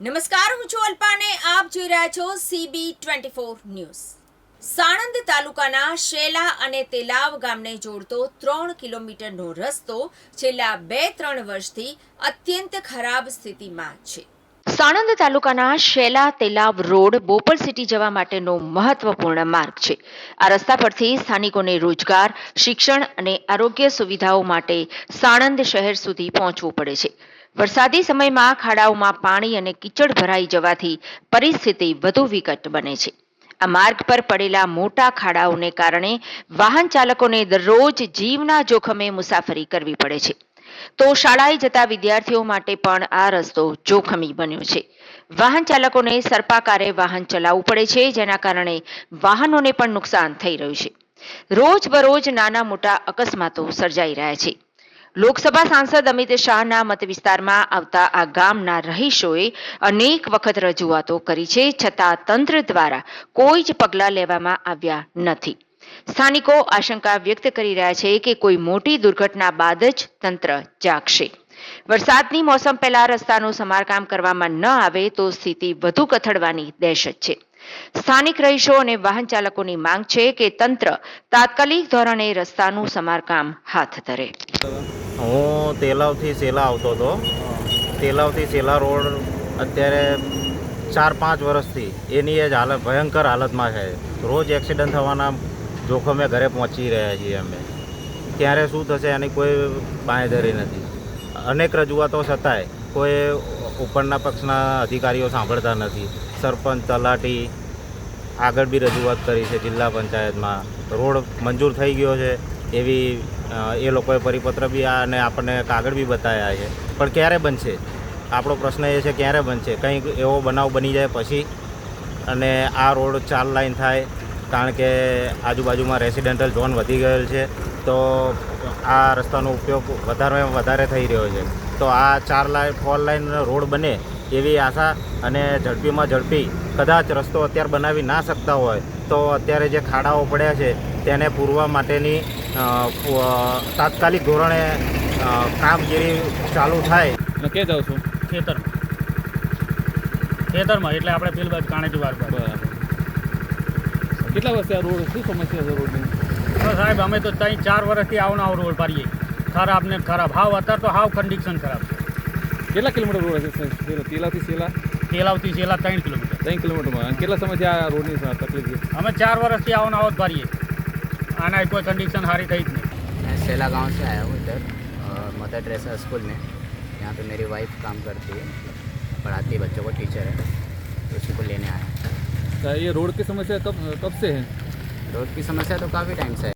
નમસ્કાર, હું છું અલ્પાને. આપ જોઈ રહ્યા છો CB twenty four news. Sanand તાલુકાના શેલા અને તેલાવ ગામને જોડતો ત્રણ કિલોમીટરનો રસ્તો છેલ્લા બે ત્રણ વર્ષથી અત્યંત ખરાબ સ્થિતિમાં છે. સાણંદ તાલુકાના શેલા તેલાવ રોડ બોપલ સિટી જવા માટેનો મહત્વપૂર્ણ માર્ગ છે. આ રસ્તા પરથી સ્થાનિકોને રોજગાર, શિક્ષણ અને આરોગ્ય સુવિધાઓ માટે સાણંદ શહેર સુધી પહોંચવું પડે છે. વરસાદી સમયમાં ખાડાઓમાં પાણી અને કીચડ ભરાઈ જવાથી પરિસ્થિતિ વધુ વિકટ બને છે. આ માર્ગ પર પડેલા મોટા ખાડાઓને કારણે વાહન ચાલકોને દરરોજ જીવના જોખમે મુસાફરી કરવી પડે છે. તો શાળાએ જતા વિદ્યાર્થીઓ માટે પણ આ રસ્તો જોખમી બન્યો છે. વાહન ચાલકોને સર્પાકારે વાહન ચલાવવું પડે છે, જેના કારણે વાહનોને પણ નુકસાન થઈ રહ્યું છે. રોજ બરોજ નાના મોટા અકસ્માતો સર્જાઈ રહ્યા છે. લોકસભા સાંસદ અમિત શાહના મત વિસ્તારમાં આવતા આ ગામના રહીશોએ અનેક વખત રજૂઆતો કરી છે, છતાં તંત્ર દ્વારા કોઈ જ પગલાં લેવામાં આવ્યા નથી. સ્થાનિકો આશંકા વ્યક્ત કરી રહ્યા છે કે કોઈ મોટી દુર્ઘટના બાદ જ તંત્ર જાગશે. વરસાદની મોસમ પહેલા રસ્તાનું સમારકામ કરવામાં ન આવે તો સ્થિતિ વધુ કથળવાની દહેશત છે. સ્થાનિક રહીશો અને વાહન ચાલકોની માંગ છે કે તંત્ર તાત્કાલિક ધોરણે રસ્તાનું સમારકામ હાથ ધરે. હું તેલાવથી સેલા આવતો હતો. તેલાવથી સેલા રોડ અત્યારે ચાર પાંચ વર્ષથી એની એ જ હાલત ભયંકર હાલતમાં છે. રોજ એક્સિડન્ટ થવાના જોખમે ઘરે પહોંચી રહ્યા છીએ અમે. ક્યારે શું થશે એની કોઈ બાંયધરી નથી. અનેક રજૂઆતો છતાંય કોઈ ઉપરના પક્ષના અધિકારીઓ સાંભળતા નથી. સરપંચ તલાટી આગળ બી રજૂઆત કરી છે જિલ્લા પંચાયતમાં. રોડ મંજૂર થઈ ગયો છે એવી એ લોકોએ પરિપત્ર બી આ અને આપણને કાગળ બી બતાવ્યા છે. પણ ક્યારે બનશે? આપણો પ્રશ્ન એ છે ક્યારે બનશે? કંઈક એવો બનાવ બની જાય પછી અને આ રોડ ચાર લાઈન થાય, કારણ કે આજુબાજુમાં રેસિડેન્ટલ ઝોન વધી ગયેલ છે, તો આ રસ્તાનો ઉપયોગ વધારે વધારે થઈ રહ્યો છે. તો આ ચાર લાઈન ફોર લાઈન રોડ બને એવી આશા અને ઝડપીમાં ઝડપી કદાચ રસ્તો અત્યારે બનાવી ના શકતા હોય, તો અત્યારે જે ખાડાઓ પડ્યા છે તેને પૂરવા માટેની તાત્કાલિક ધોરણે કામગીરી ચાલુ થાય. કે જાઉં છું ખેતર. ખેતરમાં ખેતરમાં એટલે આપણે પેલી બાજુ કાણેટી વાર પર કેટલા વર્ષથી આ રોડ શું સમસ્યા છે રોડની? સાહેબ અમે તો ત્યાં ચાર વર્ષથી આવનો આવ રોડ પાડીએ. ખરાબ ને ખરાબ. હાવ અત્યારે તો હાવ કન્ડિશન ખરાબ છે. કેટલા કિલોમીટર રોડ હશે તેલાથી સેલા તેલાવથી સેલા ત્રણ કિલોમીટર. ત્રણ કિલોમીટરમાં. કેટલા સમયથી આ રોડની તકલીફ છે? અમે ચાર વર્ષથી આવનો આવો જ પાડીએ. आना कोई कंडीशन हारी थी। नहीं मैं सेला गाँव से आया हूँ इधर मदर ड्रेस स्कूल में। यहाँ पे मेरी वाइफ काम करती है पढ़ाती है बच्चों को टीचर है तो उसी को लेने आया। ये रोड की समस्या कब कब से है? रोड की समस्या तो काफ़ी टाइम से है।